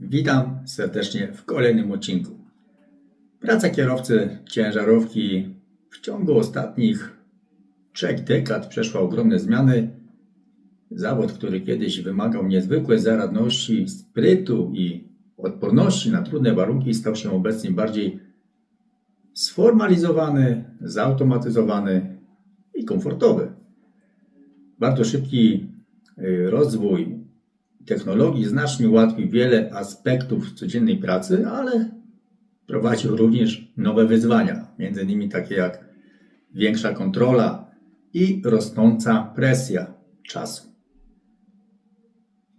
Witam serdecznie w kolejnym odcinku. Praca kierowcy ciężarówki w ciągu ostatnich trzech dekad przeszła ogromne zmiany. Zawód, który kiedyś wymagał niezwykłej zaradności, sprytu i odporności na trudne warunki, stał się obecnie bardziej sformalizowany, zautomatyzowany i komfortowy. Bardzo szybki y, rozwój technologii znacznie ułatwi wiele aspektów codziennej pracy, ale prowadził również nowe wyzwania, między innymi takie jak większa kontrola i rosnąca presja czasu.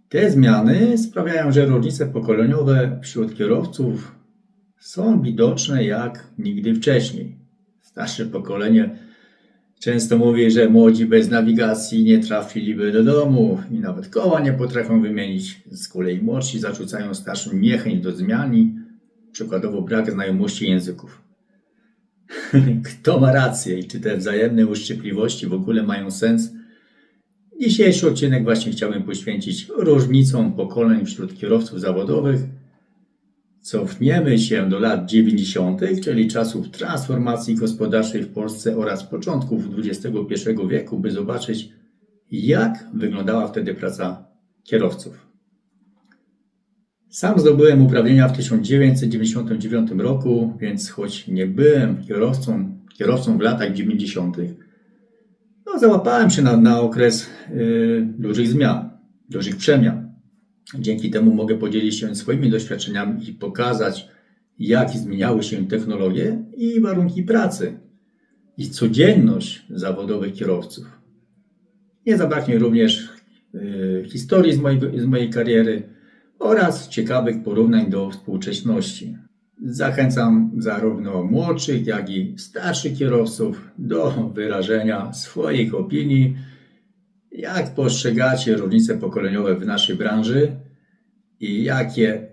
Te zmiany sprawiają, że różnice pokoleniowe wśród kierowców są widoczne jak nigdy wcześniej. Starsze pokolenie często mówi, że młodzi bez nawigacji nie trafiliby do domu i nawet koła nie potrafią wymienić. Z kolei młodsi zarzucają starszym niechęć do zmian i przykładowo brak znajomości języków. Kto ma rację i czy te wzajemne uszczypliwości w ogóle mają sens? Dzisiejszy odcinek właśnie chciałbym poświęcić różnicom pokoleń wśród kierowców zawodowych. Cofniemy się do lat 90., czyli czasów transformacji gospodarczej w Polsce oraz początków XXI wieku, by zobaczyć, jak wyglądała wtedy praca kierowców. Sam zdobyłem uprawnienia w 1999 roku, więc choć nie byłem kierowcą, kierowcą w latach 90., no, załapałem się na, na okres yy, dużych zmian, dużych przemian. Dzięki temu mogę podzielić się swoimi doświadczeniami i pokazać, jak zmieniały się technologie i warunki pracy i codzienność zawodowych kierowców. Nie zabraknie również yy, historii z mojej, z mojej kariery oraz ciekawych porównań do współczesności. Zachęcam zarówno młodszych, jak i starszych kierowców do wyrażenia swoich opinii, jak postrzegacie różnice pokoleniowe w naszej branży i jakie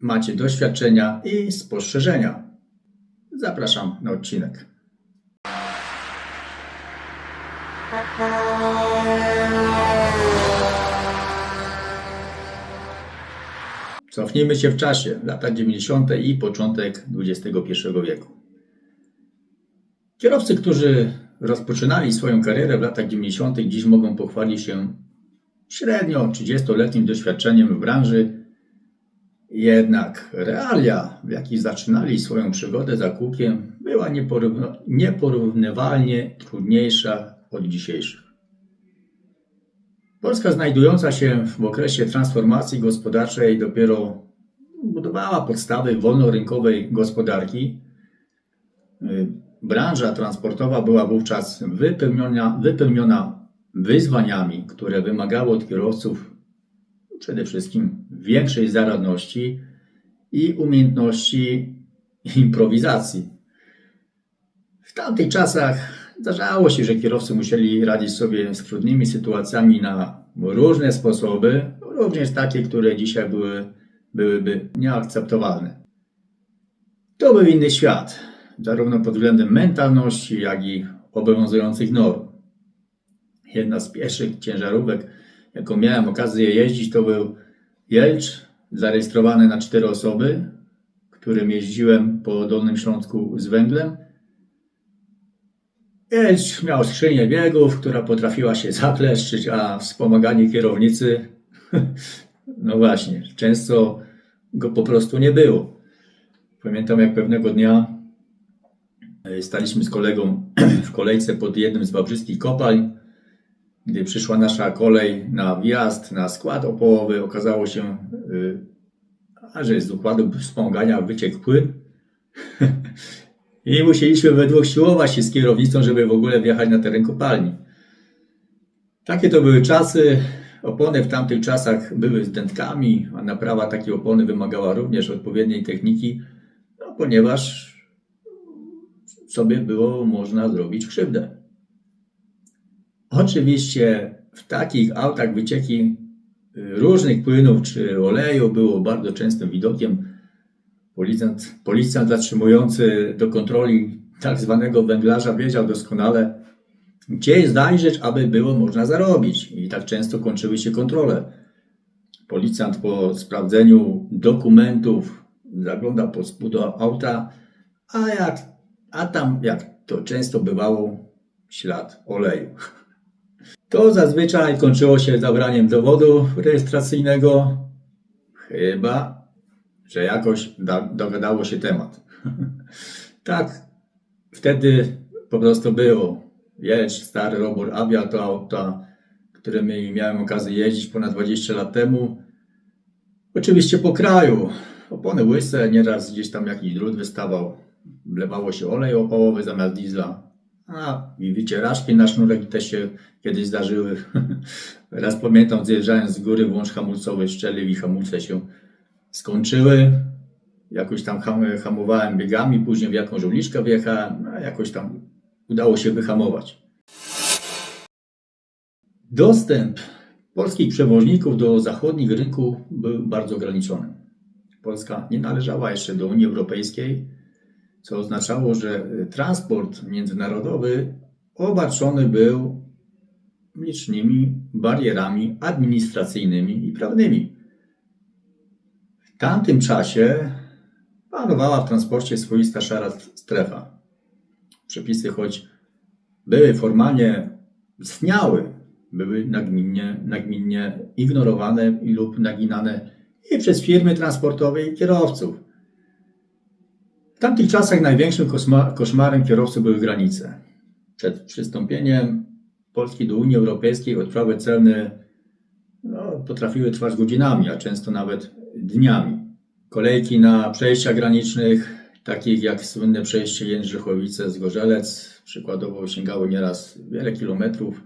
macie doświadczenia i spostrzeżenia. Zapraszam na odcinek. Cofnijmy się w czasie, lata 90. i początek XXI wieku. Kierowcy, którzy rozpoczynali swoją karierę w latach 90., dziś mogą pochwalić się średnio 30-letnim doświadczeniem w branży. Jednak realia, w jakich zaczynali swoją przygodę za kółkiem, była nieporównywalnie trudniejsza od dzisiejszych. Polska znajdująca się w okresie transformacji gospodarczej dopiero budowała podstawy wolnorynkowej gospodarki. Branża transportowa była wówczas wypełniona, wypełniona wyzwaniami, które wymagały od kierowców przede wszystkim większej zaradności i umiejętności improwizacji. W tamtych czasach zdarzało się, że kierowcy musieli radzić sobie z trudnymi sytuacjami na różne sposoby, również takie, które dzisiaj były, byłyby nieakceptowalne. To był inny świat, zarówno pod względem mentalności, jak i obowiązujących norm. Jedna z pierwszych ciężarówek, jaką miałem okazję jeździć, to był Jelcz, zarejestrowany na cztery osoby, którym jeździłem po Dolnym Śląsku z węglem. Jelcz miał skrzynię biegów, która potrafiła się zakleszczyć, a wspomaganie kierownicy, no właśnie, często go po prostu nie było. Pamiętam, jak pewnego dnia e, staliśmy z kolegą w kolejce pod jednym z wawrzyskich kopalń. Gdy przyszła nasza kolej na wjazd na skład opołowy, okazało się, y, a że z układu wspomagania wyciekł płyn. I musieliśmy we dwóch siłować się z kierownicą, żeby w ogóle wjechać na teren kopalni. Takie to były czasy. Opony w tamtych czasach były z dętkami, a naprawa takiej opony wymagała również odpowiedniej techniki, no, ponieważ sobie było można zrobić krzywdę. Oczywiście w takich autach wycieki y, różnych płynów czy oleju było bardzo częstym widokiem. Policjant, policjant zatrzymujący do kontroli tak zwanego węglarza wiedział doskonale, gdzie zajrzeć, aby było można zarobić. I tak często kończyły się kontrole. Policjant po sprawdzeniu dokumentów zagląda pod spód auta, a, jak, a tam, jak to często bywało, ślad oleju. To zazwyczaj kończyło się zabraniem dowodu rejestracyjnego, chyba, że jakoś da, dogadało się temat. tak, wtedy po prostu było. Jedź, stary robór Avia to auta, którymi miałem okazję jeździć ponad 20 lat temu. Oczywiście po kraju. Opony łyse, nieraz gdzieś tam jakiś drut wystawał. Wlewało się olej opałowy zamiast diesla. A, i wycieraczki na sznurek też się kiedyś zdarzyły. Raz pamiętam, zjeżdżając z góry, włącz hamulcowy szczelił i hamulce się skończyły. Jakoś tam ham- hamowałem biegami, później w jakąś uliczkę wjechałem, a jakoś tam udało się wyhamować. Dostęp polskich przewoźników do zachodnich rynków był bardzo ograniczony. Polska nie należała jeszcze do Unii Europejskiej, co oznaczało, że transport międzynarodowy obarczony był licznymi barierami administracyjnymi i prawnymi. W tamtym czasie panowała w transporcie swoista szara strefa. Przepisy, choć były formalnie istniały, były nagminnie, nagminnie ignorowane lub naginane i przez firmy transportowe i kierowców. W tamtych czasach największym koszma- koszmarem kierowców były granice. Przed przystąpieniem Polski do Unii Europejskiej odprawy celne no, potrafiły trwać godzinami, a często nawet dniami. Kolejki na przejściach granicznych, takich jak słynne przejście Jędrzychowice z Gorzelec, przykładowo sięgały nieraz wiele kilometrów.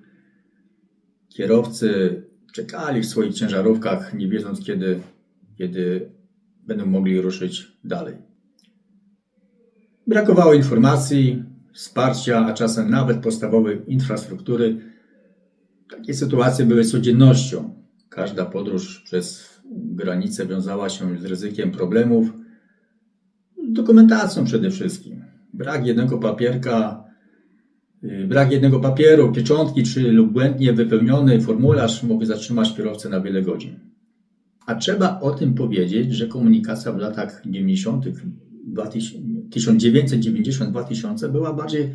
Kierowcy czekali w swoich ciężarówkach, nie wiedząc kiedy, kiedy będą mogli ruszyć dalej. Brakowało informacji, wsparcia, a czasem nawet podstawowej infrastruktury. Takie sytuacje były codziennością. Każda podróż przez granicę wiązała się z ryzykiem problemów, dokumentacją przede wszystkim. Brak jednego papierka, yy, brak jednego papieru, pieczątki czy lub błędnie wypełniony formularz mógł zatrzymać kierowcę na wiele godzin. A trzeba o tym powiedzieć, że komunikacja w latach 90. 1990-2000 była bardziej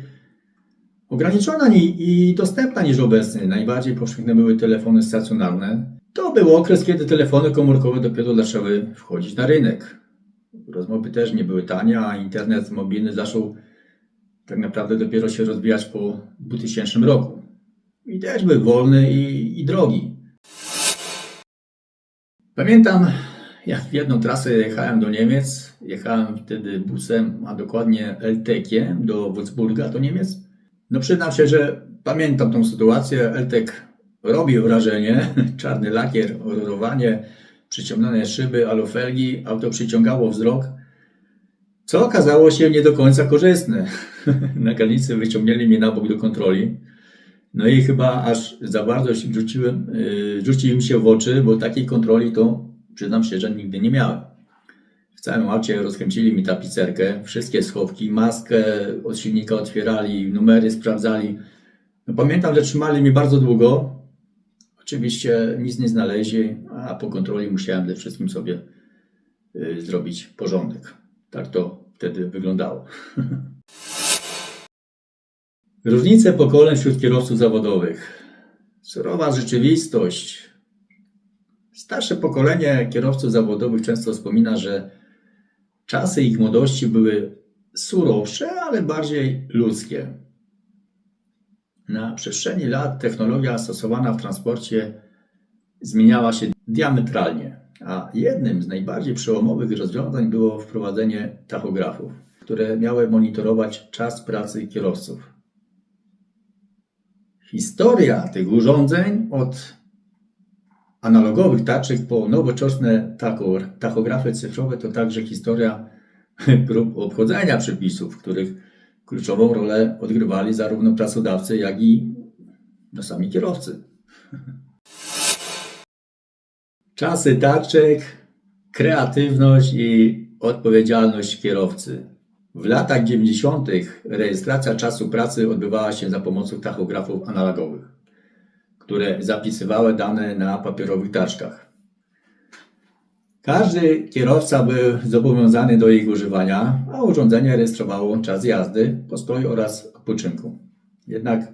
ograniczona ni- i dostępna niż obecnie. Najbardziej powszechne były telefony stacjonarne. To był okres, kiedy telefony komórkowe dopiero zaczęły wchodzić na rynek. Rozmowy też nie były tanie, a internet mobilny zaczął tak naprawdę dopiero się rozwijać po 2000 roku. I też był wolny i, i drogi. Pamiętam, jak w jedną trasę jechałem do Niemiec. Jechałem wtedy busem, a dokładnie LTK do Würzburga, do Niemiec. No przyznam się, że pamiętam tą sytuację. LTK robił wrażenie. Czarny lakier, rolowanie, przyciemnione szyby, alufelgi. Auto przyciągało wzrok. Co okazało się nie do końca korzystne. Na granicy wyciągnęli mnie na bok do kontroli. No i chyba aż za bardzo się rzuciłem, yy, rzucił im się w oczy, bo takiej kontroli to przyznam się, że nigdy nie miałem. W całym aucie rozkręcili mi tapicerkę, wszystkie schowki, maskę od silnika otwierali, numery sprawdzali. No pamiętam, że trzymali mnie bardzo długo. Oczywiście nic nie znaleźli, a po kontroli musiałem ze wszystkim sobie yy, zrobić porządek. Tak to wtedy wyglądało. Różnice pokoleń wśród kierowców zawodowych. Surowa rzeczywistość. Starsze pokolenie kierowców zawodowych często wspomina, że czasy ich młodości były surowsze, ale bardziej ludzkie. Na przestrzeni lat technologia stosowana w transporcie zmieniała się diametralnie, a jednym z najbardziej przełomowych rozwiązań było wprowadzenie tachografów, które miały monitorować czas pracy kierowców. Historia tych urządzeń od analogowych taczek po nowoczesne tacho- tachografy cyfrowe to także historia prób obchodzenia przepisów, w których kluczową rolę odgrywali zarówno pracodawcy, jak i no, sami kierowcy. Czasy taczek, kreatywność i odpowiedzialność kierowcy. W latach 90. rejestracja czasu pracy odbywała się za pomocą tachografów analogowych, które zapisywały dane na papierowych taczkach. Każdy kierowca był zobowiązany do ich używania, a urządzenie rejestrowało czas jazdy, postoju oraz odpoczynku. Jednak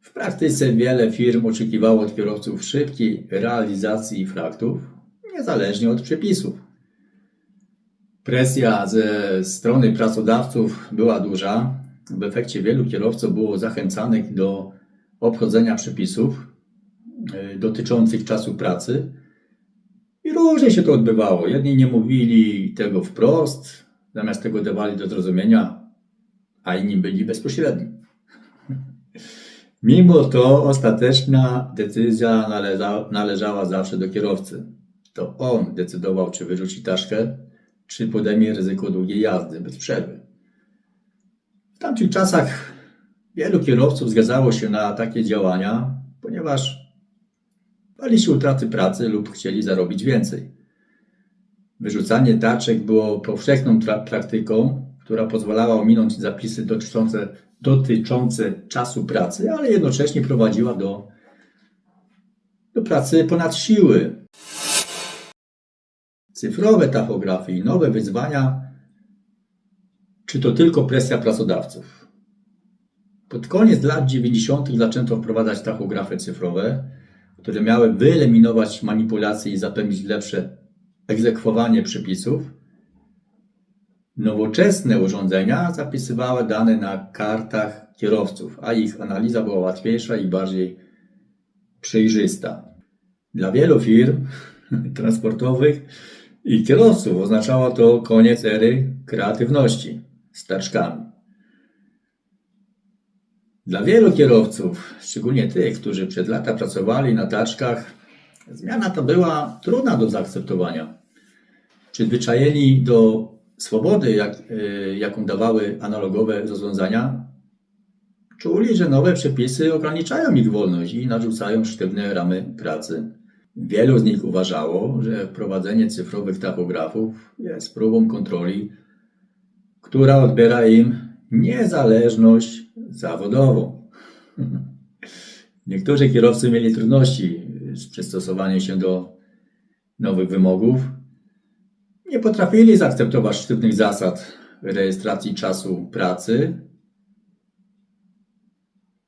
w praktyce wiele firm oczekiwało od kierowców szybkiej realizacji fraktów, niezależnie od przepisów. Presja ze strony pracodawców była duża. W efekcie wielu kierowców było zachęcanych do obchodzenia przepisów dotyczących czasu pracy. I różnie się to odbywało. Jedni nie mówili tego wprost, zamiast tego dawali do zrozumienia, a inni byli bezpośredni. Mimo to ostateczna decyzja należa, należała zawsze do kierowcy. To on decydował, czy wyrzuci taszkę, czy podejmie ryzyko długiej jazdy bez przerwy. W tamtych czasach wielu kierowców zgadzało się na takie działania, ponieważ bali się utraty pracy lub chcieli zarobić więcej. Wyrzucanie taczek było powszechną praktyką, która pozwalała ominąć zapisy dotyczące, dotyczące czasu pracy, ale jednocześnie prowadziła do, do pracy ponad siły. Cyfrowe tachografy i nowe wyzwania, czy to tylko presja pracodawców? Pod koniec lat 90. zaczęto wprowadzać tachografy cyfrowe, które miały wyeliminować manipulacje i zapewnić lepsze egzekwowanie przepisów. Nowoczesne urządzenia zapisywały dane na kartach kierowców, a ich analiza była łatwiejsza i bardziej przejrzysta. Dla wielu firm transportowych i kierowców oznaczało to koniec ery kreatywności z taczkami. Dla wielu kierowców, szczególnie tych, którzy przed lata pracowali na taczkach, zmiana ta była trudna do zaakceptowania. Przyzwyczajeni do swobody, jak, y, jaką dawały analogowe rozwiązania, czuli, że nowe przepisy ograniczają ich wolność i narzucają sztywne ramy pracy. Wielu z nich uważało, że wprowadzenie cyfrowych tachografów jest próbą kontroli, która odbiera im niezależność zawodową. Niektórzy kierowcy mieli trudności z przystosowaniem się do nowych wymogów. Nie potrafili zaakceptować sztywnych zasad rejestracji czasu pracy.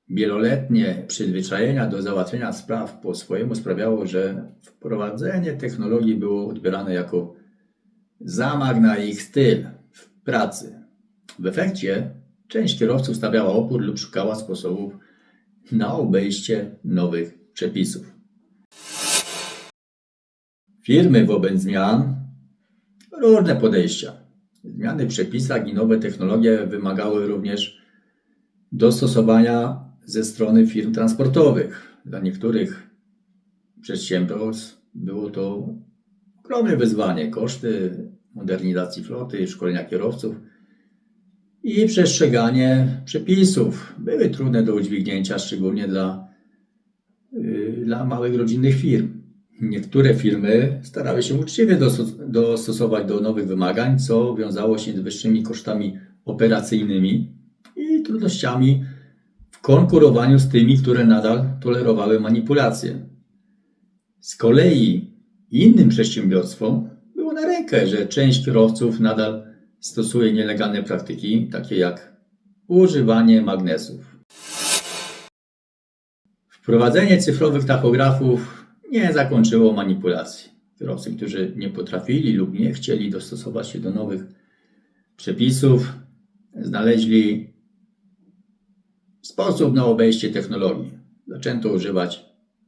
Wieloletnie przyzwyczajenia do załatwienia spraw po swojemu sprawiało, że wprowadzenie technologii było odbierane jako zamach na ich styl w pracy. W efekcie część kierowców stawiała opór lub szukała sposobów na obejście nowych przepisów. Firmy wobec zmian różne podejścia. Zmiany w przepisach i nowe technologie wymagały również dostosowania ze strony firm transportowych. Dla niektórych przedsiębiorstw było to ogromne wyzwanie. Koszty modernizacji floty, szkolenia kierowców i przestrzeganie przepisów były trudne do udźwignięcia, szczególnie dla, yy, dla małych rodzinnych firm. Niektóre firmy starały się uczciwie dostos- dostosować do nowych wymagań, co wiązało się z wyższymi kosztami operacyjnymi i trudnościami w konkurowaniu z tymi, które nadal tolerowały manipulacje. Z kolei innym przedsiębiorstwom było na rękę, że część kierowców nadal stosuje nielegalne praktyki, takie jak używanie magnesów. Wprowadzenie cyfrowych tachografów nie zakończyło manipulacji. Kierowcy, którzy nie potrafili lub nie chcieli dostosować się do nowych przepisów, znaleźli sposób na obejście technologii. Zaczęto używać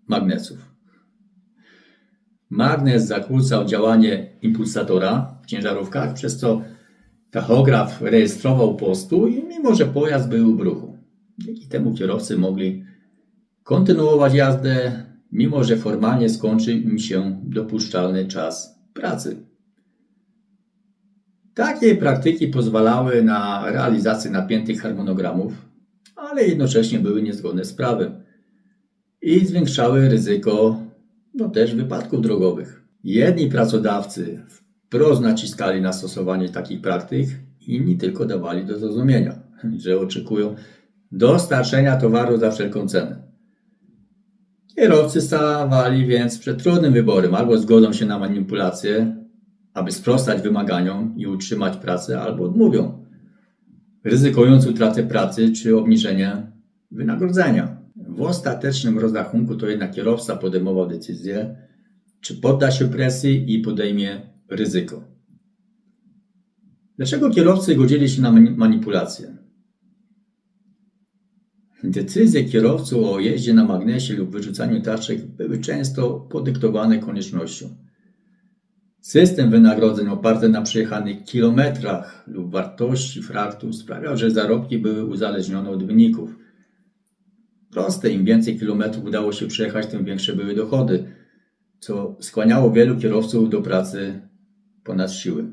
magnesów. Magnes zakłócał działanie impulsatora w ciężarówkach, przez co tachograf rejestrował postój, mimo że pojazd był w ruchu. Dzięki temu kierowcy mogli kontynuować jazdę, mimo że formalnie skończył im się dopuszczalny czas pracy. Takie praktyki pozwalały na realizację napiętych harmonogramów, ale jednocześnie były niezgodne z prawem i zwiększały ryzyko no też wypadków drogowych. Jedni pracodawcy wprost naciskali na stosowanie takich praktyk, inni tylko dawali do zrozumienia, że oczekują dostarczenia towaru za wszelką cenę. Kierowcy stawali więc przed trudnym wyborem. Albo zgodzą się na manipulację aby sprostać wymaganiom i utrzymać pracę, albo odmówią, ryzykując utratę pracy czy obniżenie wynagrodzenia. W ostatecznym rozrachunku to jednak kierowca podejmował decyzję, czy podda się presji i podejmie ryzyko. Dlaczego kierowcy godzili się na mani- manipulacje? Decyzje kierowców o jeździe na magnesie lub wyrzucaniu taczek były często podyktowane koniecznością. System wynagrodzeń oparty na przejechanych kilometrach lub wartości fraktu sprawiał, że zarobki były uzależnione od wyników. Proste, im więcej kilometrów udało się przejechać, tym większe były dochody, co skłaniało wielu kierowców do pracy ponad siły.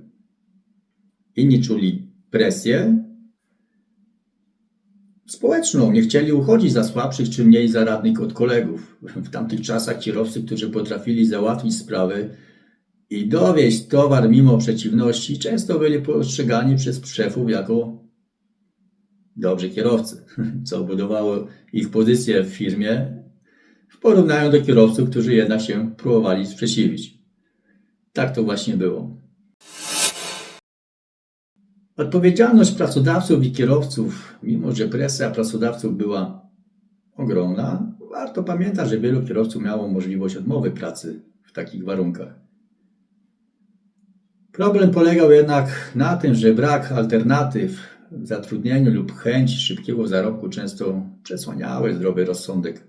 Inni czuli presję społeczną, nie chcieli uchodzić za słabszych czy mniej zaradnych od kolegów. W tamtych czasach kierowcy, którzy potrafili załatwić sprawy i dowieść towar mimo przeciwności, często byli postrzegani przez szefów jako dobrzy kierowcy, co budowało ich pozycję w firmie w porównaniu do kierowców, którzy jednak się próbowali sprzeciwić. Tak to właśnie było. Odpowiedzialność pracodawców i kierowców, mimo że presja pracodawców była ogromna, warto pamiętać, że wielu kierowców miało możliwość odmowy pracy w takich warunkach. Problem polegał jednak na tym, że brak alternatyw w zatrudnieniu lub chęć szybkiego zarobku często przesłaniały zdrowy rozsądek.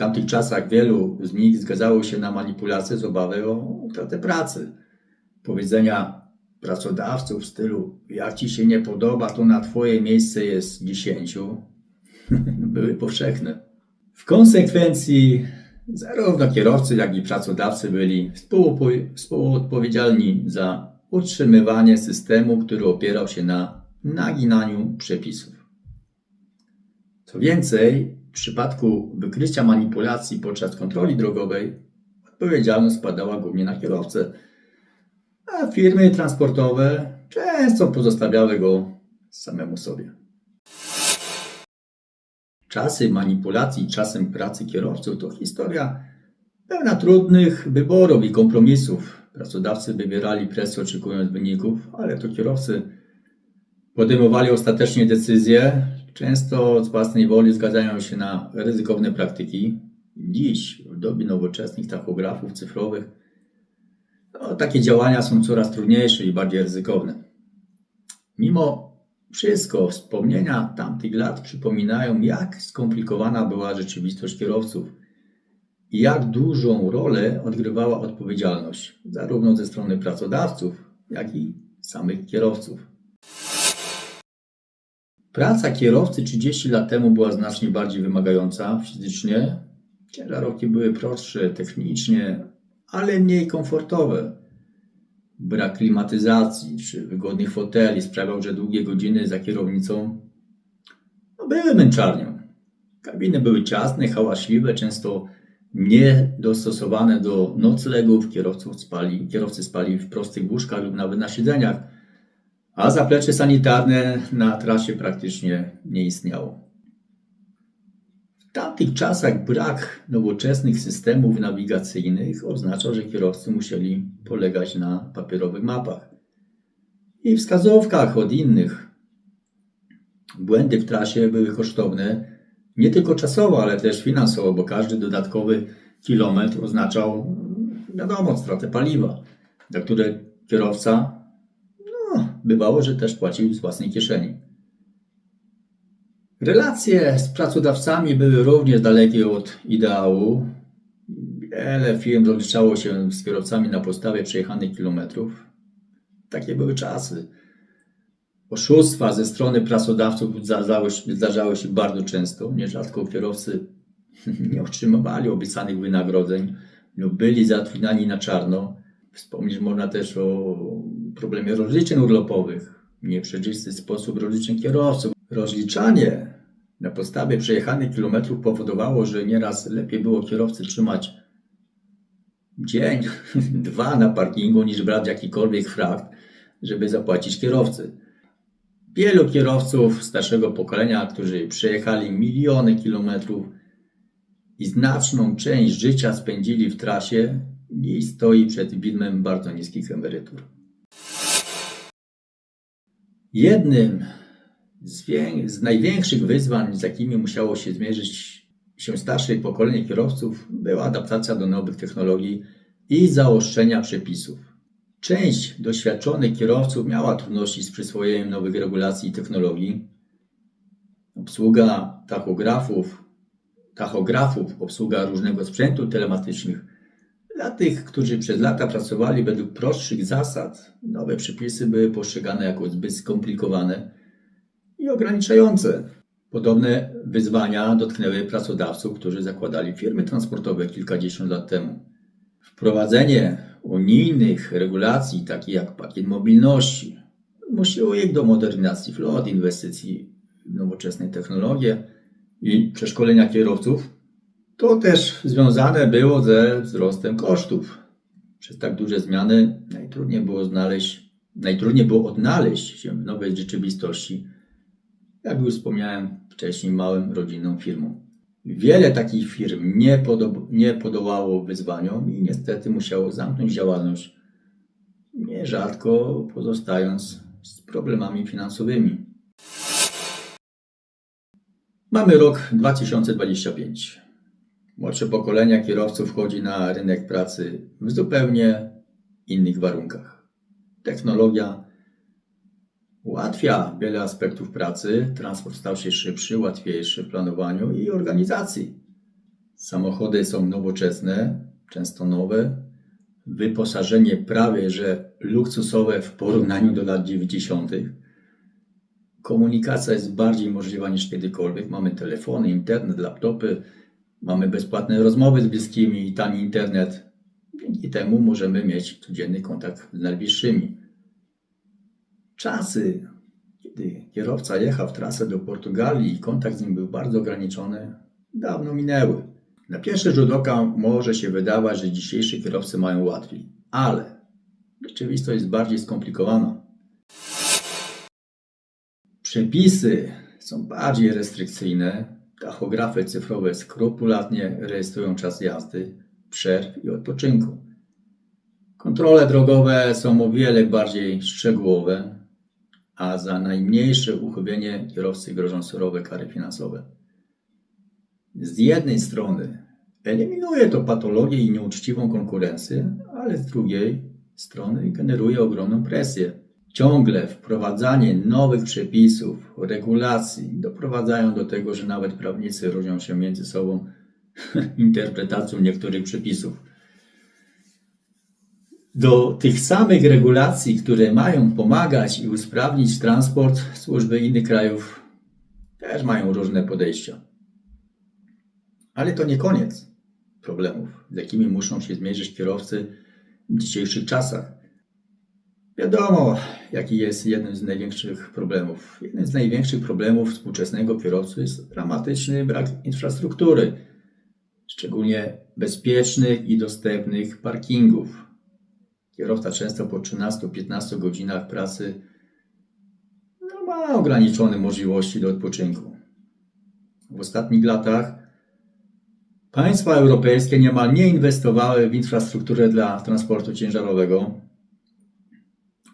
W tamtych czasach wielu z nich zgadzało się na manipulacje z obawy o utratę pracy. Powiedzenia pracodawców w stylu jak ci się nie podoba, to na twoje miejsce jest dziesięciu były powszechne. W konsekwencji zarówno kierowcy, jak i pracodawcy byli współodpowiedzialni za utrzymywanie systemu, który opierał się na naginaniu przepisów. Co więcej, w przypadku wykrycia manipulacji podczas kontroli drogowej odpowiedzialność spadała głównie na kierowcę, a firmy transportowe często pozostawiały go samemu sobie. Czasy manipulacji, czasem pracy kierowców to historia pełna trudnych wyborów i kompromisów. Pracodawcy wybierali presję oczekując wyników, ale to kierowcy podejmowali ostatecznie decyzje, często z własnej woli zgadzają się na ryzykowne praktyki. Dziś, w dobie nowoczesnych tachografów cyfrowych, no, takie działania są coraz trudniejsze i bardziej ryzykowne. Mimo wszystko, wspomnienia tamtych lat przypominają, jak skomplikowana była rzeczywistość kierowców i jak dużą rolę odgrywała odpowiedzialność, zarówno ze strony pracodawców, jak i samych kierowców. Praca kierowcy 30 lat temu była znacznie bardziej wymagająca fizycznie. Ciężarówki były prostsze technicznie, ale mniej komfortowe. Brak klimatyzacji czy wygodnych foteli sprawiał, że długie godziny za kierownicą no, były męczarnią. Kabiny były ciasne, hałaśliwe, często niedostosowane do noclegów. Kierowców spali, kierowcy spali w prostych łóżkach lub nawet na siedzeniach, a zaplecze sanitarne na trasie praktycznie nie istniało. W tamtych czasach brak nowoczesnych systemów nawigacyjnych oznaczał, że kierowcy musieli polegać na papierowych mapach i wskazówkach od innych. Błędy w trasie były kosztowne nie tylko czasowo, ale też finansowo, bo każdy dodatkowy kilometr oznaczał, wiadomo, stratę paliwa, za które kierowca, bywało, że też płacił z własnej kieszeni. Relacje z pracodawcami były również dalekie od ideału. Wiele firm rozliczało się z kierowcami na podstawie przejechanych kilometrów. Takie były czasy. Oszustwa ze strony pracodawców zdarzały, zdarzały się bardzo często. Nierzadko kierowcy nie otrzymywali obiecanych wynagrodzeń lub byli zatrudniani na czarno. Wspomnieć można też o problemie rozliczeń urlopowych, nieprzejrzysty sposób rozliczeń kierowców. Rozliczanie na podstawie przejechanych kilometrów powodowało, że nieraz lepiej było kierowcy trzymać dzień, dwa na parkingu, niż brać jakikolwiek frakt, żeby zapłacić kierowcy. Wielu kierowców starszego pokolenia, którzy przejechali miliony kilometrów i znaczną część życia spędzili w trasie, i stoi przed widmem bardzo niskich emerytur. Jednym z, z największych wyzwań, z jakimi musiało się zmierzyć się starsze pokolenie kierowców, była adaptacja do nowych technologii i zaostrzenia przepisów. Część doświadczonych kierowców miała trudności z przyswojeniem nowych regulacji i technologii. Obsługa tachografów, tachografów, obsługa różnego sprzętu telematycznych. Dla tych, którzy przez lata pracowali według prostszych zasad, nowe przepisy były postrzegane jako zbyt skomplikowane i ograniczające. Podobne wyzwania dotknęły pracodawców, którzy zakładali firmy transportowe kilkadziesiąt lat temu. Wprowadzenie unijnych regulacji, takich jak pakiet mobilności, zmusiło ich do modernizacji flot, inwestycji w nowoczesne technologie i przeszkolenia kierowców. To też związane było ze wzrostem kosztów. Przez tak duże zmiany najtrudniej było znaleźć, najtrudniej było odnaleźć się w nowej rzeczywistości, jak już wspomniałem wcześniej, małym rodzinną firmą. Wiele takich firm nie, podob- nie podołało wyzwaniom i niestety musiało zamknąć działalność, nierzadko pozostając z problemami finansowymi. Mamy rok 2025. Młodsze pokolenia kierowców wchodzi na rynek pracy w zupełnie innych warunkach. Technologia ułatwia wiele aspektów pracy, transport stał się szybszy, łatwiejszy w planowaniu i organizacji. Samochody są nowoczesne, często nowe, wyposażenie prawie że luksusowe w porównaniu do lat 90. Komunikacja jest bardziej możliwa niż kiedykolwiek. Mamy telefony, internet, laptopy, mamy bezpłatne rozmowy z bliskimi i tani internet. Dzięki temu możemy mieć codzienny kontakt z najbliższymi. Czasy, kiedy kierowca jechał w trasę do Portugalii i kontakt z nim był bardzo ograniczony, dawno minęły. Na pierwszy rzut oka może się wydawać, że dzisiejsi kierowcy mają łatwiej, ale rzeczywistość jest bardziej skomplikowana. Przepisy są bardziej restrykcyjne, tachografy cyfrowe skrupulatnie rejestrują czas jazdy, przerw i odpoczynku. Kontrole drogowe są o wiele bardziej szczegółowe, a za najmniejsze uchybienie kierowcy grożą surowe kary finansowe. Z jednej strony eliminuje to patologię i nieuczciwą konkurencję, ale z drugiej strony generuje ogromną presję. Ciągle wprowadzanie nowych przepisów, regulacji doprowadzają do tego, że nawet prawnicy różnią się między sobą interpretacją niektórych przepisów. Do tych samych regulacji, które mają pomagać i usprawnić transport, służby innych krajów też mają różne podejścia. Ale to nie koniec problemów, z jakimi muszą się zmierzyć kierowcy w dzisiejszych czasach. Wiadomo, jaki jest jeden z największych problemów. Jeden z największych problemów współczesnego kierowcy jest dramatyczny brak infrastruktury, szczególnie bezpiecznych i dostępnych parkingów. Kierowca często po 13-15 godzinach pracy no, ma ograniczone możliwości do odpoczynku. W ostatnich latach państwa europejskie niemal nie inwestowały w infrastrukturę dla transportu ciężarowego.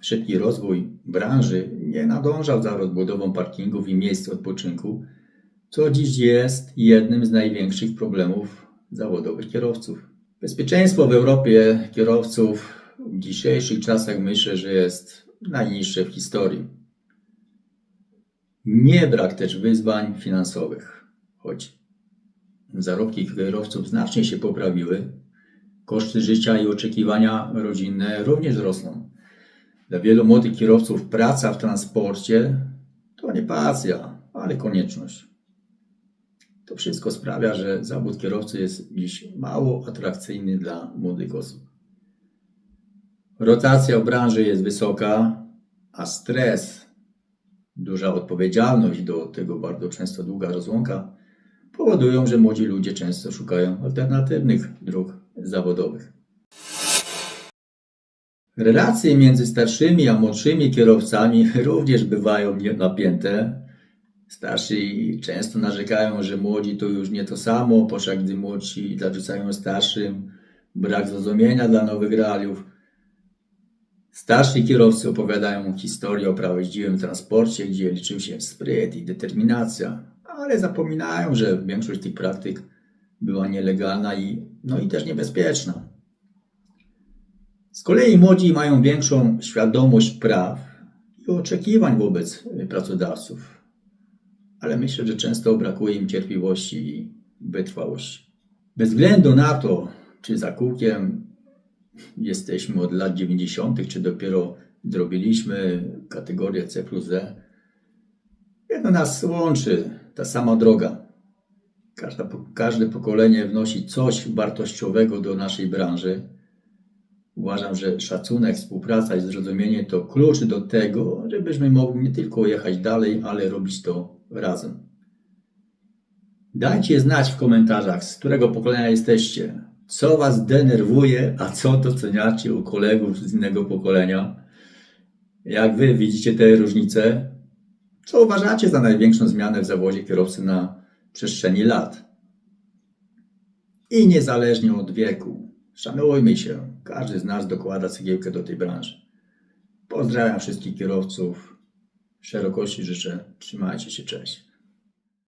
Szybki rozwój branży nie nadążał za rozbudową parkingów i miejsc odpoczynku, co dziś jest jednym z największych problemów zawodowych kierowców. Bezpieczeństwo w Europie kierowców w dzisiejszych czasach myślę, że jest najniższe w historii. Nie brak też wyzwań finansowych, choć zarobki kierowców znacznie się poprawiły, koszty życia i oczekiwania rodzinne również rosną. Dla wielu młodych kierowców praca w transporcie to nie pasja, ale konieczność. To wszystko sprawia, że zawód kierowcy jest dziś mało atrakcyjny dla młodych osób. Rotacja w branży jest wysoka, a stres, duża odpowiedzialność, do tego bardzo często długa rozłąka, powodują, że młodzi ludzie często szukają alternatywnych dróg zawodowych. Relacje między starszymi a młodszymi kierowcami również bywają napięte. Starsi często narzekają, że młodzi to już nie to samo, podczas gdy młodsi zarzucają starszym brak zrozumienia dla nowych realiów. Starsi kierowcy opowiadają historię o prawdziwym transporcie, gdzie liczył się spryt i determinacja, ale zapominają, że większość tych praktyk była nielegalna i, no i też niebezpieczna. Z kolei młodzi mają większą świadomość praw i oczekiwań wobec pracodawców, ale myślę, że często brakuje im cierpliwości i wytrwałości. Bez względu na to, czy za kółkiem jesteśmy od lat 90., czy dopiero zrobiliśmy kategorię C plus D, jedno nas łączy, ta sama droga. Każda, każde pokolenie wnosi coś wartościowego do naszej branży. Uważam, że szacunek, współpraca i zrozumienie to klucz do tego, żebyśmy mogli nie tylko jechać dalej, ale robić to razem. Dajcie znać w komentarzach, z którego pokolenia jesteście. Co Was denerwuje, a co doceniacie u kolegów z innego pokolenia. Jak Wy widzicie te różnice? Co uważacie za największą zmianę w zawodzie kierowcy na przestrzeni lat? I niezależnie od wieku, szanujmy się. Każdy z nas dokłada cegiełkę do tej branży. Pozdrawiam wszystkich kierowców. Szerokości życzę. Trzymajcie się. Cześć.